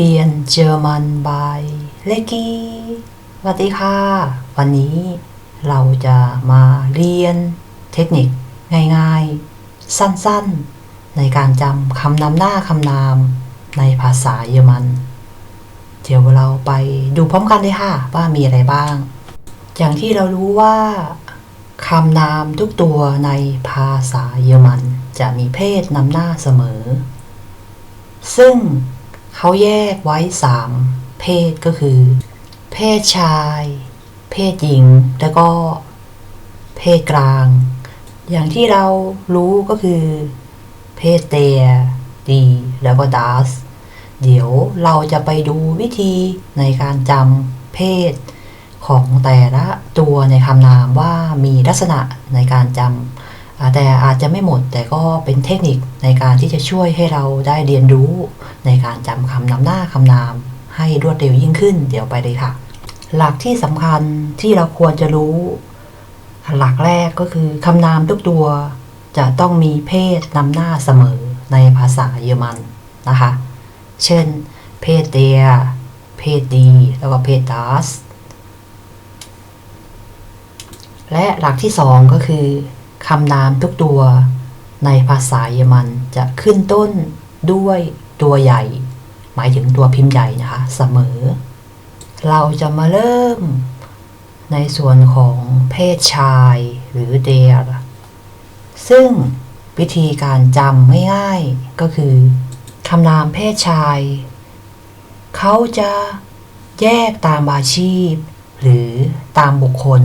เรียนเยอรมันบายเลกี้สวัสดีค่ะ วันนี้เราจะมาเรียนเทคนิคง่ายๆ สั้นๆ ในการจำคำนำหน้าคำนามในภาษาเยอรมัน เดี๋ยวเราไปดูพร้อมกันเลยค่ะ ว่ามีอะไรบ้าง อย่างที่เรารู้ว่าคำนามทุกตัวในภาษาเยอรมันจะมีเพศนำหน้าเสมอ ซึ่ง เขาแยกไว้สามเพศก็คือ เพศชาย เพศหญิง แล้วก็ เพศกลาง อย่างที่เรารู้ก็คือ เพศเตียดีแล้วก็ดัสเดี๋ยวเราจะไปดูวิธีในการจำเพศของแต่ละตัวในคำนามว่ามีลักษณะในการจำ แต่อาจจะไม่หมดแต่ก็เป็นเทคนิคในการที่จะช่วยให้เราได้เรียนรู้ ในการจำคำนำหน้าคำนาม ให้รวดเร็วยิ่งขึ้น เดี๋ยวไปเลยค่ะ หลักที่สำคัญที่เราควรจะรู้ หลักแรกก็คือคำนามทุกตัว จะต้องมีเพศนำหน้าเสมอในภาษาเยอรมันนะคะ เช่น เพศเตีย เพศดี แล้วก็เพศดัสและหลักที่สองก็คือ คำนามทุกตัว ในภาษาเยอรมันจะขึ้นต้นด้วยตัวใหญ่ หมายถึงตัวพิมพ์ใหญ่นะคะเสมอ เราจะมาเริ่ม ในส่วนของเพศชายหรือเดียซึ่งวิธีการจำง่ายๆก็คือคำนามเพศชาย เขาจะแยกตามอาชีพ หรือตามบุคคล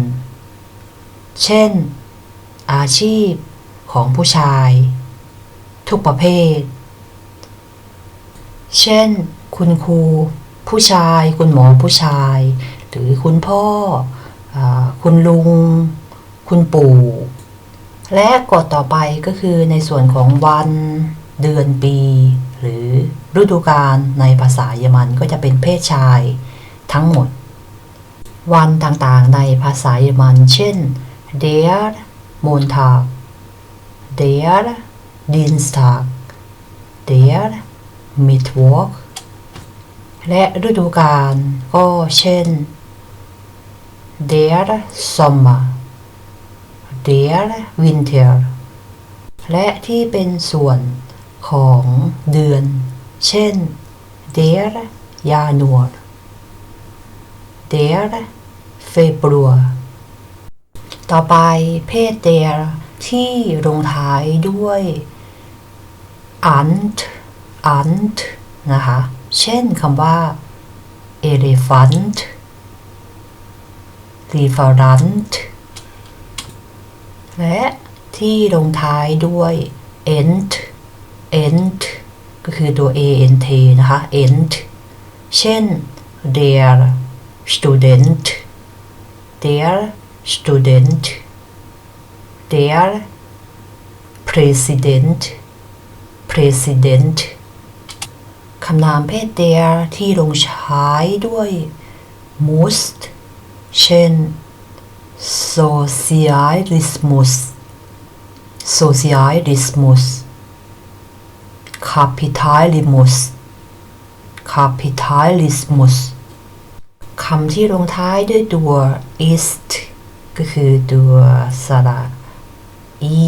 เช่น อาชีพของผู้ชาย ทุกประเภท เช่น คุณครูผู้ชาย คุณหมอผู้ชาย หรือคุณพ่ออคุณลุง คุณปู่ และกฎต่อไปก็คือในส่วนของวันเดือนปี หรือฤดูกาลในภาษาเยอรมันก็จะเป็นเพศชายทั้งหมด วันต่างๆในภาษาเยอรมัน เช่น der Montag der Dienstag der Mittwoch และฤดูกาลก็เช่น der Sommer der Winter และที่เป็นส่วนของเดือน เช่น der Januar der Februar ต่อไปเพศเดียที่ลงท้ายด้วย ant ant นะคะ เช่นคำว่า elephant referent และที่ลงท้ายด้วย ent ent ก็คือตัว ant นะคะ ent เช่น der student der student der Präsident Präsident คำนามเพศเดียที่ลงท้ายด้วย must เช่น Sozialismus Sozialismus Kapitalismus Kapitalismus คำที่ลงท้ายด้วยตัว ist ก็คือตัวสระ e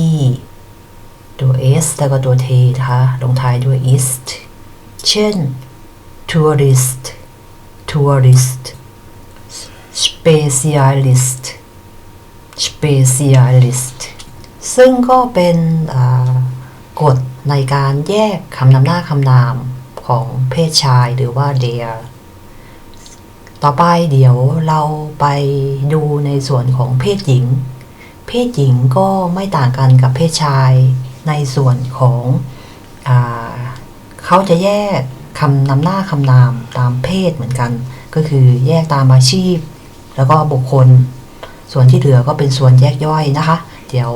ตัว s แล้วก็ตัว t นะคะลงท้ายด้วย ist เช่น tourist tourist specialist specialist ซึ่งก็เป็นกฎในการแยกคำนำหน้าคำนามของเพศชายหรือว่า their ต่อไปเดี๋ยวเราไปดูในส่วนของเพศหญิง เพศหญิงก็ไม่ต่างกันกับเพศชายในส่วนของอเขาจะแยกคำนำหน้าคำนามตามเพศเหมือนกัน ก็คือแยกตามอาชีพ แล้วก็บุคคล ส่วนที่เหลือก็เป็นส่วนแยกย่อยนะคะ เดี๋ยว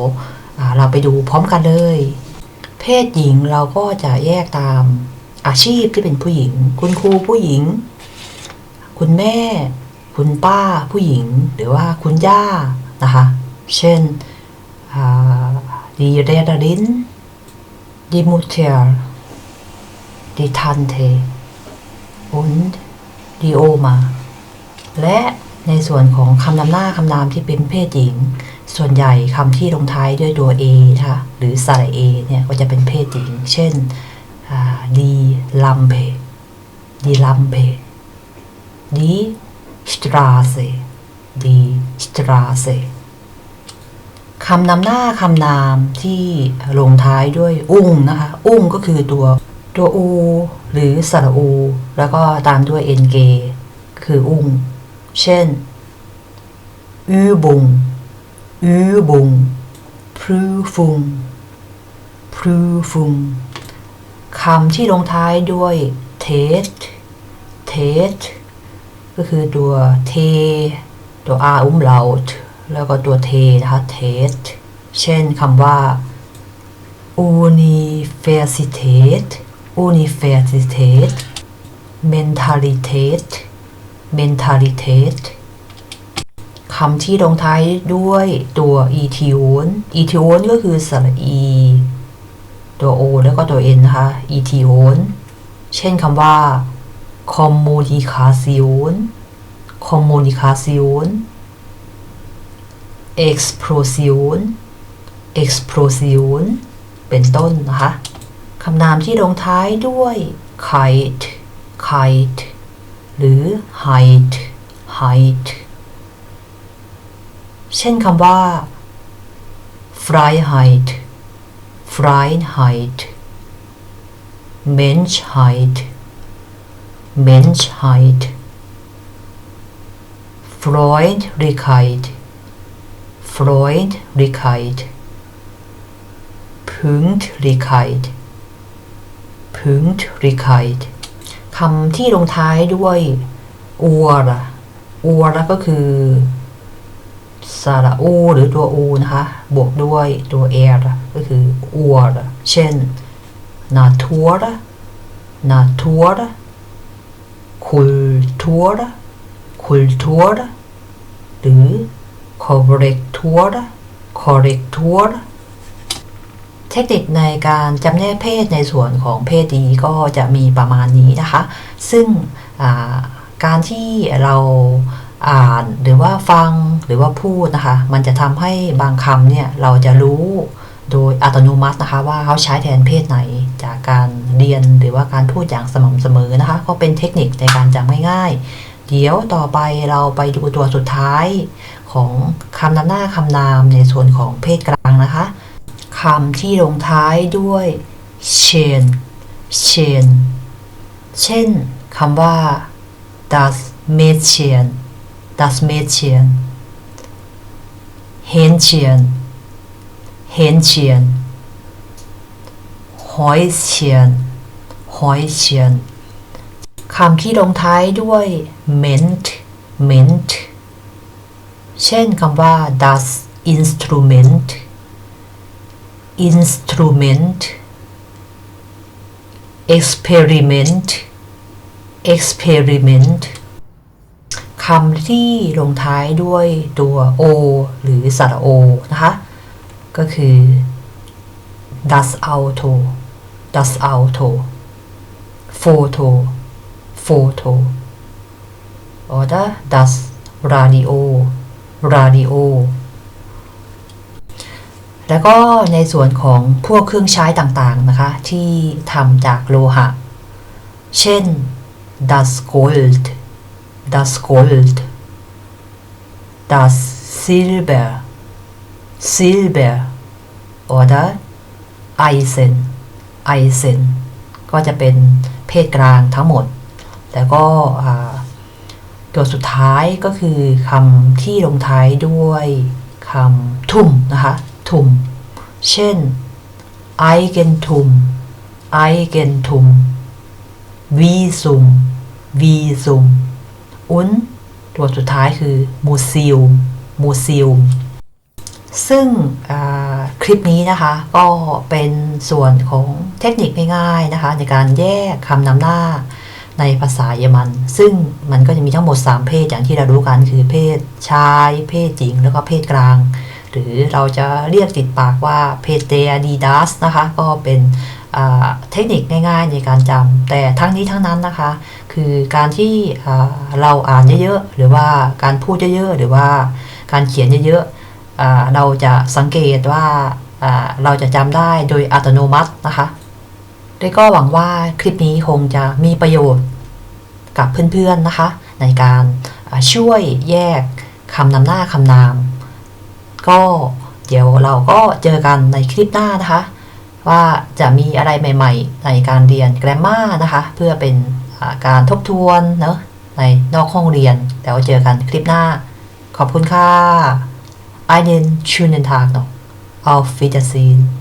เราไปดูพร้อมกันเลย เพศหญิงเราก็จะแยกตามอาชีพที่เป็นผู้หญิง คุณครูผู้หญิง คุณแม่ คุณป้าผู้หญิง หรือว่าคุณย่านะคะ เช่นดีเรดารินดีมูเทอร์ดีทันเท und die Oma และในส่วนของคำนำหน้าคำนามที่เป็นเพศหญิง ส่วนใหญ่คำที่ลงท้ายด้วยตัว a นะคะหรือสระ a เนี่ยก็จะเป็นเพศหญิง เช่นดีลัมเพดีลัมเพ ดีสตราเซดีสตราเซคำนำหน้าคำนามที่ลงท้ายด้วยอุ้งนะคะ อุ้งก็คือตัวตัวอู หรือสระอู แล้วก็ตามด้วยเอ็นเกคืออุ้ง เช่น Übung Übung Prüfung Prüfung คำที่ลงท้ายด้วย test test ก็คือตัว t ตัว r umlaut แล้วก็ตัว t นะคะ test เช่นคำว่า Universität Universität Mentalität Mentalität คำที่ลงท้ายด้วยตัว e t o n e t o n ก็คือสระ e ตัว o แล้วก็ตัว n นะคะ e t o n เช่นคำว่า Kommunikation Kommunikation Explosion Explosion เป็นต้นนะคะ คำนามที่ลงท้ายด้วย kite kite หรือ height height เช่นคำว่า Freiheit Freiheit Menschheit Menschheit Freundlichkeit Freundlichkeit Pünktlichkeit Pünktlichkeit คำที่ลงท้ายด้วยอัวระอัวระก็คือสระอูหรือตัวอูนะคะ บวกด้วยตัวเอรก็คืออัวระเช่น natur natur kultur kultur หรือ correctur correctur เทคนิคในการจำแนกเพศในส่วนของเพศดีก็จะมีประมาณนี้นะคะ ซึ่งการที่เราอ่านหรือว่าฟังหรือว่าพูดนะคะ มันจะทำให้บางคำเนี่ยเราจะรู้โดยอัตโนมัตินะคะว่าเขาใช้แทนเพศไหนจากการ เรียนหรือว่าการพูดอย่างสม่ำเสมอนะคะ ก็เป็นเทคนิคในการจำง่ายๆ เดี๋ยวต่อไปเราไปดูตัวสุดท้ายของคำนำหน้าคำนามในส่วนของเพศกลางนะคะคำที่ลงท้ายด้วยเชนเชนเช่นคำว่า das Mädchen das Mädchen Hähnchen Hähnchen Häuschen Häuschen คำที่ลงท้ายด้วย ment ment เช่นคำว่า das Instrument Instrument Experiment Experiment คำที่ลงท้ายด้วยตัว o หรือสระ o นะคะ ก็คือ das Auto das Auto Foto Foto oder das Radio Radio แล้วก็ในส่วนของพวกเครื่องใช้ต่างๆนะคะ ที่ทำจากโลหะ เช่น das Gold das Gold das Silber Silber oder Eisen Eisen ก็จะเป็น เพศกลางทั้งหมด แล้วก็ตัวสุดท้ายก็คือคำที่ลงท้ายด้วยคำทุ่มนะคะทุ่มเช่น Eigentum Eigentum Visum Visum und ตัวสุดท้ายคือ Museum Museum ซึ่ง คลิปนี้นะคะก็เป็นส่วนของเทคนิคง่ายๆนะคะ ในการแยกคำนำหน้าในภาษาเยอรมัน ซึ่งมันก็จะมีทั้งหมด 3 เพศอย่างที่เรารู้กันคือเพศชาย เพศหญิง แล้วก็เพศกลาง หรือเราจะเรียกติดปากว่าเพศเตดีดัสนะคะ ก็เป็นเทคนิคง่ายๆในการจำแต่ทั้งนี้ทั้งนั้นนะคะ คือการที่เราอ่านเยอะๆหรือว่าการพูดเยอะๆหรือว่าการเขียนเยอะๆ เราจะสังเกตว่าเราจะจำได้โดยอัตโนมัตินะคะและก็หวังว่าคลิปนี้คงจะมีประโยชน์กับเพื่อนๆนะคะ ในการช่วยแยกคำนำหน้าคำนาม ก็เดี๋ยวเราก็เจอกันในคลิปหน้านะคะ ว่าจะมีอะไรใหม่ๆ ในการเรียน grammar นะคะ เพื่อเป็นการทบทวนเนอะในนอกห้องเรียนแล้วเจอกันคลิปหน้า ขอบคุณค่ะ Einen schönen Tag noch. Auf Wiedersehen.